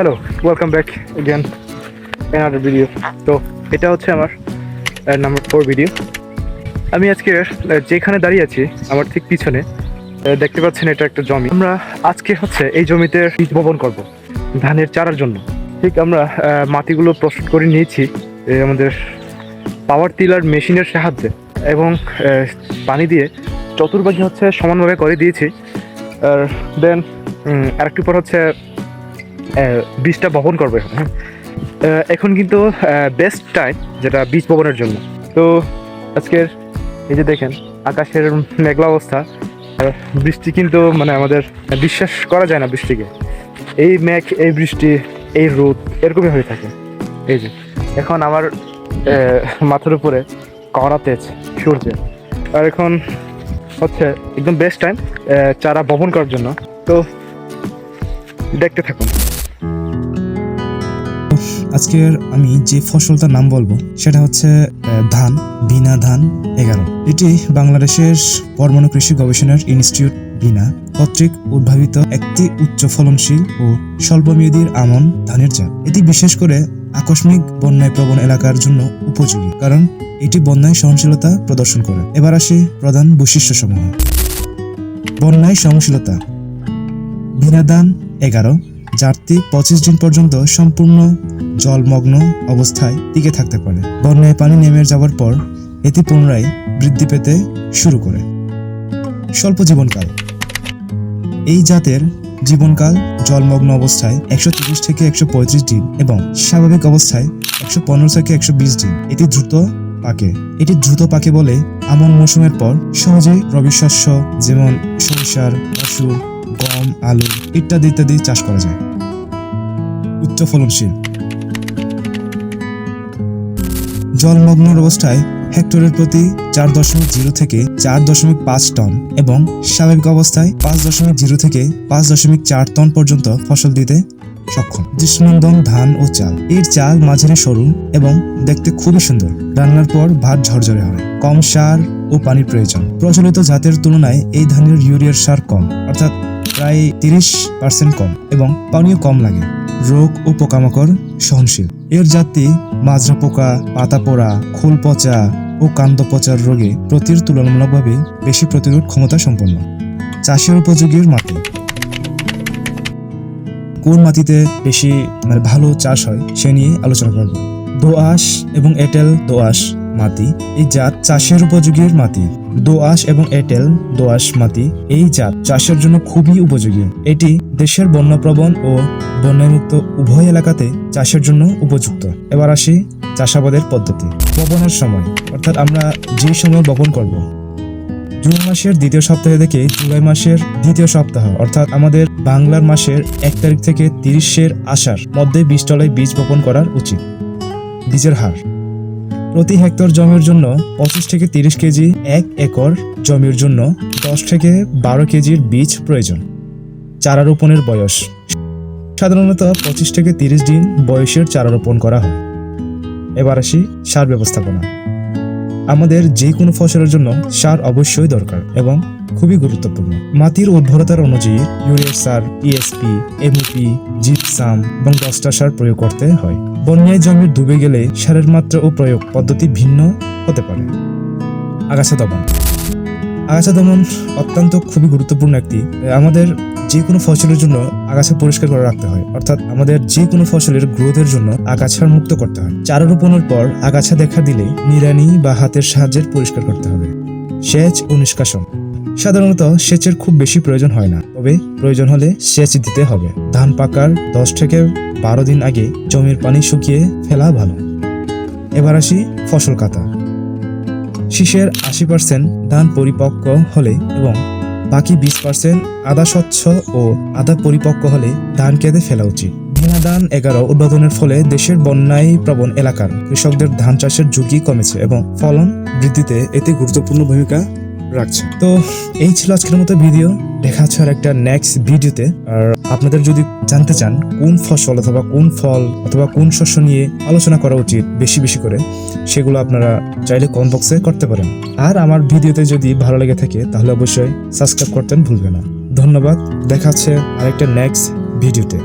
Hello welcome back again another video তো এটা হচ্ছে আমার নাম্বার ফোর ভিডিও আমি আজকে যেখানে দাঁড়িয়ে আছি, আমার ঠিক পিছনে দেখতে পাচ্ছেন এটা একটা জমি। আমরা আজকে হচ্ছে এই জমিতে বীজ বপন করব, ধানের চারার জন্য। ঠিক, আমরা মাটিগুলো প্রস্তুত করে নিয়েছি আমাদের পাওয়ার টিলার মেশিনের সাহায্যে। এবং পানি দিয়ে চতুর্ভাগে হচ্ছে সমানভাবে করে দিয়েছি। আর দেন আরেকটু পর হচ্ছে বীজটা বপন করবে এখন, হ্যাঁ? এখন কিন্তু বেস্ট টাইম যেটা বীজ বপনের জন্য। তো আজকের এই যে দেখেন আকাশের মেঘলা অবস্থা বৃষ্টি কিন্তু মানে আমাদের বিশ্বাস করা যায় না বৃষ্টিকে। এই মেঘ এই বৃষ্টি এই রোদ এরকমই হয়ে থাকে। এই যে এখন আমার মাথার উপরে কড়া তেজ সূর্যে আর এখন হচ্ছে একদম বেস্ট টাইম চারা বপন করার জন্য। তো দেখতে থাকুন। আজকের আমি যে ফসলটার নাম বলব, সেটা হচ্ছে ধান, বিনা ধান এগারো। এটি বাংলাদেশের পরমাণু কৃষি গবেষণার ইনস্টিটিউট বিনা কর্তৃক উদ্ভাবিত একটি উচ্চ ফলনশীল ও স্বল্পমেয়াদীর আমন ধানের জাত এটি বিশেষ করে আকস্মিক বন্যায় প্রবণ এলাকার জন্য উপযোগী, কারণ এটি বন্যায় সহনশীলতা প্রদর্শন করে। এবার আসি প্রধান বৈশিষ্ট্য সমূহ বন্যায় সহনশীলতা। বিনাদান এগারো। যারটি পঁচিশ দিন পর্যন্ত সম্পূর্ণ জলমগ্ন অবস্থায় টিকে থাকতে পারে। বন্যায় পানি নেমে যাওয়ার পর এটি পুনরায় বৃদ্ধি পেতে শুরু করে। স্বল্প জীবনকাল। এই জাতের জীবনকাল জলমগ্ন অবস্থায় একশো তিরিশ থেকে একশো পঁয়ত্রিশ দিন এবং স্বাভাবিক অবস্থায় একশো পনেরো থেকে একশো বিশ দিন। এটি দ্রুত পাকে। এটি দ্রুত পাকে বলে আমন মৌসুমের পর সহজেই রবি শস্য যেমন সরিষার, মসুর, গম, আলু ইত্যাদি ইত্যাদি চাষ করা যায়। উচ্চ ফলনশীল জলমগ্ন অবস্থায় হেক্টরের প্রতি চার দশমিক জিরো থেকে চার দশমিক পাঁচ টন এবং স্বাভাবিক অবস্থায় পাঁচ দশমিক জিরো থেকে পাঁচ দশমিক চার টন পর্যন্ত ফসল দিতে সক্ষম। দৃষ্টিনন্দন ধান ও চাল। এর চাল মাঝারি, সরু এবং দেখতে খুবই সুন্দর। রান্নার পর ভাত ঝরঝরে হয়। কম সার ও পানির প্রয়োজন। প্রচলিত জাতের তুলনায় এই ধানের ইউরিয়ার সার কম। অর্থাৎ প্রায় তিরিশ পার্সেন্ট কম এবং পানিও কম লাগে। রোগ ও পোকামাকড় সহনশীল। এর জাতি মাজরা পোকা, পাতা পোড়া, খোল পচা ও কান্দ পচার রোগে প্রতির তুলনামূলকভাবে বেশি প্রতিরোধ ক্ষমতা সম্পন্ন চাষের উপযোগীর মাটি। কোন মাটিতে বেশি মানে ভালো চাষ হয় সে নিয়ে আলোচনা করব। দোআঁশ এবং এঁটেল দোআঁশ মাটি, এই জাত চাষের উপযোগীর মাটি। দোআঁশ এবং এঁটেল, দোআঁশ মাটি, এই জাত চাষের জন্য খুবই উপযোগী। এটি দেশের বন্যপ্রবণ ও বন্যামুক্ত উভয় এলাকাতে চাষের জন্য উপযুক্ত। এবার আসি চাষাবাদের পদ্ধতি। বপনের সময়, অর্থাৎ আমরা যে সময় বপন করব। জুন মাসের দ্বিতীয় সপ্তাহ থেকে জুলাই মাসের দ্বিতীয় সপ্তাহ, অর্থাৎ আমাদের বাংলার মাসের এক তারিখ থেকে তিরিশের আষাঢ় মধ্যে বীজ তলায় বীজ বপন করার উচিত। বীজের হার। প্রতি হেক্টর জমির জন্য পঁচিশ থেকে তিরিশ কেজি এক একর জমির জন্য দশ থেকে বারো কেজির বীজ প্রয়োজন। চারা রোপণের বয়স। সাধারণত পঁচিশ থেকে তিরিশ দিন বয়সের চারা রোপণ করা হয়। এবার আসি সার ব্যবস্থাপনা। আমাদের যে কোনো ফসলের জন্য সার অবশ্যই দরকার এবং খুবই গুরুত্বপূর্ণ। মাটির উর্বরতার অনুযায়ী ইউরিয়া সার ইএসপি এমপি জিপসাম এবং দশটা সার প্রয়োগ করতে হয়। বন্যায় জমি ডুবে গেলে সারের মাত্রা ও প্রয়োগ পদ্ধতি ভিন্ন হতে পারে। আগাছা দমন। আগাছা দমন অত্যন্ত খুবই গুরুত্বপূর্ণ একটি আমাদের যে কোনো ফসলের জন্য আগাছা পরিষ্কার করে রাখতে হয়। অর্থাৎ আমাদের যে কোনো ফসলের গ্রোথের জন্য আগাছার মুক্ত করতে হয়। চারা রোপণের পর আগাছা দেখা দিলে নিড়ানি বা হাতের সাহায্যে পরিষ্কার করতে হবে। সেচ ও নিষ্কাশন। সাধারণত সেচের খুব বেশি প্রয়োজন হয় না। তবে প্রয়োজন হলে সেচ দিতে হবে। ধান পাকার দশ থেকে বারো দিন আগে জমির পানি শুকিয়ে ফেলা ভালো। এবার আসি ফসল কাটা। শীষের আশি পার্সেন্ট ধান পরিপক্ক হলে এবং বাকি বিশ পার্সেন্ট আদা স্বচ্ছ ও আদা পরিপক্ক হলে ধান কেটে ফেলা উচিত। ধান এগারো উদ্বোধনের ফলে দেশের বন্যায় প্রবণ এলাকার কৃষকদের ধান চাষের ঝুঁকি কমেছে এবং ফলন বৃদ্ধিতে এতে গুরুত্বপূর্ণ ভূমিকা রাখছে। তো এই ছিল আজকের মতো ভিডিও দেখা হচ্ছে আর একটা নেক্সট ভিডিওতে আর আপনাদের যদি জানতে চান কোন ফসল অথবা কোন ফল অথবা কোন শস্য নিয়ে আলোচনা করা উচিত বেশি বেশি করে, সেগুলো আপনারা চাইলে কমেন্ট বক্সে করতে পারেন। আর আমার ভিডিওতে যদি ভালো লেগে থাকে, তাহলে অবশ্যই সাবস্ক্রাইব করতেন ভুলবেন না। ধন্যবাদ। দেখা হচ্ছে আরেকটা নেক্সট ভিডিওতে